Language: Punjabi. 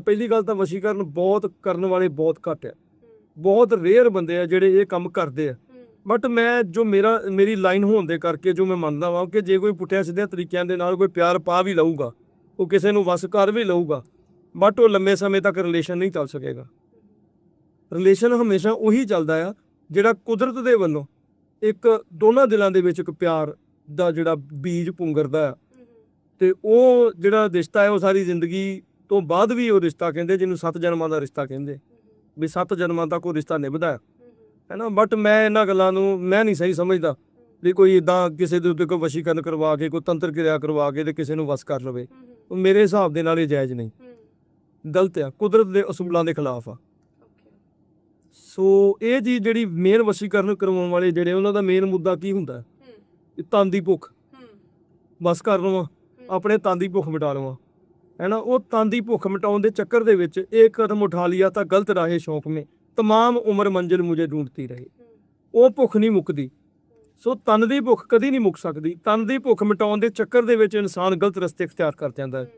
ਪਹਿਲੀ ਗੱਲ ਤਾਂ ਵਸ਼ੀਕਰਨ ਬਹੁਤ ਕਰਨ ਵਾਲੇ ਬਹੁਤ ਘੱਟ ਆ। ਬਹੁਤ ਰੇਅਰ ਬੰਦੇ ਆ ਜਿਹੜੇ ਇਹ ਕੰਮ ਕਰਦੇ ਆ। ਬਟ ਮੈਂ ਜੋ ਮੇਰਾ, ਮੇਰੀ ਲਾਈਨ ਹੋਣ ਦੇ ਕਰਕੇ ਜੋ ਮੈਂ ਮੰਨਦਾ ਵਾਂ ਕਿ ਜੇ ਕੋਈ ਪੁੱਠਿਆਂ ਸਿੱਧਿਆਂ ਤਰੀਕਿਆਂ ਦੇ ਨਾਲ ਕੋਈ ਪਿਆਰ ਪਾ ਵੀ ਲਊਗਾ, ਉਹ ਕਿਸੇ ਨੂੰ ਵਸ ਕਰ ਵੀ ਲਊਗਾ ਬਟ ਉਹ ਲੰਮੇ ਸਮੇਂ ਤੱਕ ਰਿਲੇਸ਼ਨ ਨਹੀਂ ਚੱਲ ਸਕੇਗਾ। ਰਿਲੇਸ਼ਨ ਹਮੇਸ਼ਾ ਉਹੀ ਚੱਲਦਾ ਆ ਜਿਹੜਾ ਕੁਦਰਤ ਦੇ ਵੱਲੋਂ ਇੱਕ ਦੋਨਾਂ ਦਿਲਾਂ ਦੇ ਵਿੱਚ ਇੱਕ ਪਿਆਰ ਦਾ ਜਿਹੜਾ ਬੀਜ ਪੁੰਗਰਦਾ ਆ। ਤੇ ਉਹ ਜਿਹੜਾ ਰਿਸ਼ਤਾ ਹੈ ਉਹ ਸਾਰੀ ਜ਼ਿੰਦਗੀ ਤੋਂ ਬਾਅਦ ਵੀ ਉਹ ਰਿਸ਼ਤਾ ਕਹਿੰਦੇ ਜਿਹਨੂੰ ਸੱਤ ਜਨਮਾਂ ਦਾ ਰਿਸ਼ਤਾ ਕਹਿੰਦੇ। ਵੀ ਸੱਤ ਜਨਮਾਂ ਤੱਕ ਉਹ ਰਿਸ਼ਤਾ ਨਿਭਦਾ ਹੈ। ਹੈਨਾ? ਬਟ ਮੈਂ ਇਹਨਾਂ ਗੱਲਾਂ ਨੂੰ ਮੈਂ ਨਹੀਂ ਸਹੀ ਸਮਝਦਾ ਵੀ ਕੋਈ ਇਦਾਂ ਕਿਸੇ ਦੇ ਉੱਤੇ ਕੋਈ ਵਸ਼ੀਕਰਨ ਕਰਵਾ ਕੇ ਕੋਈ ਤੰਤਰ ਕਿਰਿਆ ਕਰਵਾ ਕੇ ਤੇ ਕਿਸੇ ਨੂੰ ਵਸ ਕਰ ਲਵੇ। ਉਹ ਮੇਰੇ ਹਿਸਾਬ ਦੇ ਨਾਲ ਇਹ ਜਾਇਜ਼ ਨਹੀਂ। ਗਲਤ ਆ। ਕੁਦਰਤ ਦੇ ਅਸੂਲਾਂ ਦੇ ਖਿਲਾਫ ਆ। ਸੋ ਇਹ ਜੀ ਜਿਹੜੀ ਮੇਨ ਵਸ਼ੀਕਰਨ ਕਰਵਾਉਣ ਵਾਲੇ ਜਿਹੜੇ ਉਹਨਾਂ ਦਾ ਮੇਨ ਮੁੱਦਾ ਕੀ ਹੁੰਦਾ ਹੈ? ਇਹ ਤਨ ਦੀ ਭੁੱਖ। ਬਸ ਕਰ ਲਵਾਂ। ਆਪਣੇ ਤਨ ਦੀ ਭੁੱਖ ਮਿਟਾ ਲਵਾਂ। ਹੈਨਾ ਉਹ ਤਨ ਦੀ ਭੁੱਖ ਮਿਟਾਉਣ ਦੇ ਚੱਕਰ ਦੇ ਵਿੱਚ ਇੱਕ ਕਦਮ ਉਠਾ ਲਿਆ ਤਾਂ ਗਲਤ ਰਾਹੇ ਸ਼ੌਕ ਮੇ तमाम ਉਮਰ ਮੰਜ਼ਿਲ ਮੁਝੇ ਢੂੰਡਤੀ ਰਹੀ ਉਹ ਭੁੱਖ ਨਹੀਂ ਮੁੱਕਦੀ ਸੋ ਤਨ ਦੀ ਭੁੱਖ ਕਦੀ ਨਹੀਂ ਮੁੱਕ ਸਕਦੀ ਤਨ ਦੀ ਭੁੱਖ ਮਿਟਾਉਣ ਦੇ ਚੱਕਰ ਦੇ ਵਿੱਚ ਇਨਸਾਨ ਗਲਤ ਰਸਤੇ ਇਖਤਿਆਰ ਕਰ ਜਾਂਦਾ ਹੈ